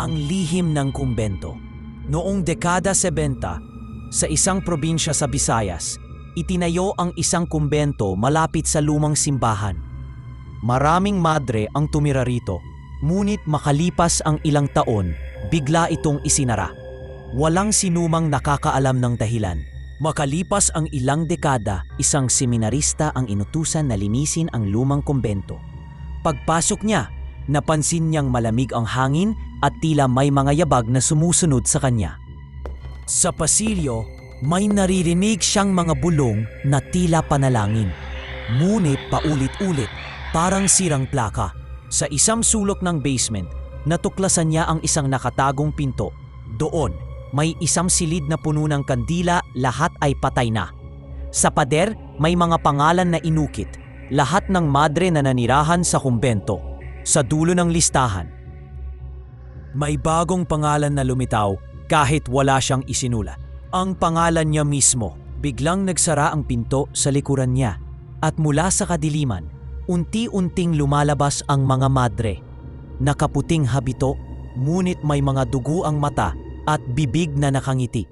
ang lihim ng kumbento. Noong dekada 70, sa isang probinsya sa Visayas, itinayo ang isang kumbento malapit sa lumang simbahan. Maraming madre ang tumira rito, ngunit makalipas ang ilang taon, bigla itong isinara. Walang sinumang nakakaalam ng dahilan. Makalipas ang ilang dekada, isang seminarista ang inutusan na linisin ang lumang kumbento. Pagpasok niya, napansin niyang malamig ang hangin at tila may mga yabag na sumusunod sa kanya. Sa pasilyo, may naririnig siyang mga bulong na tila panalangin. Ngunit paulit-ulit, parang sirang plaka. Sa isang sulok ng basement, natuklasan niya ang isang nakatagong pinto. Doon, may isang silid na puno ng kandila, lahat ay patay na. Sa pader, may mga pangalan na inukit. Lahat ng madre na nanirahan sa kumbento. Sa dulo ng listahan, may bagong pangalan na lumitaw kahit wala siyang isinulat. Ang pangalan niya mismo. Biglang nagsara ang pinto sa likuran niya at mula sa kadiliman, unti-unting lumalabas ang mga madre. Nakaputing habito, ngunit may mga dugo ang mata at bibig na nakangiti.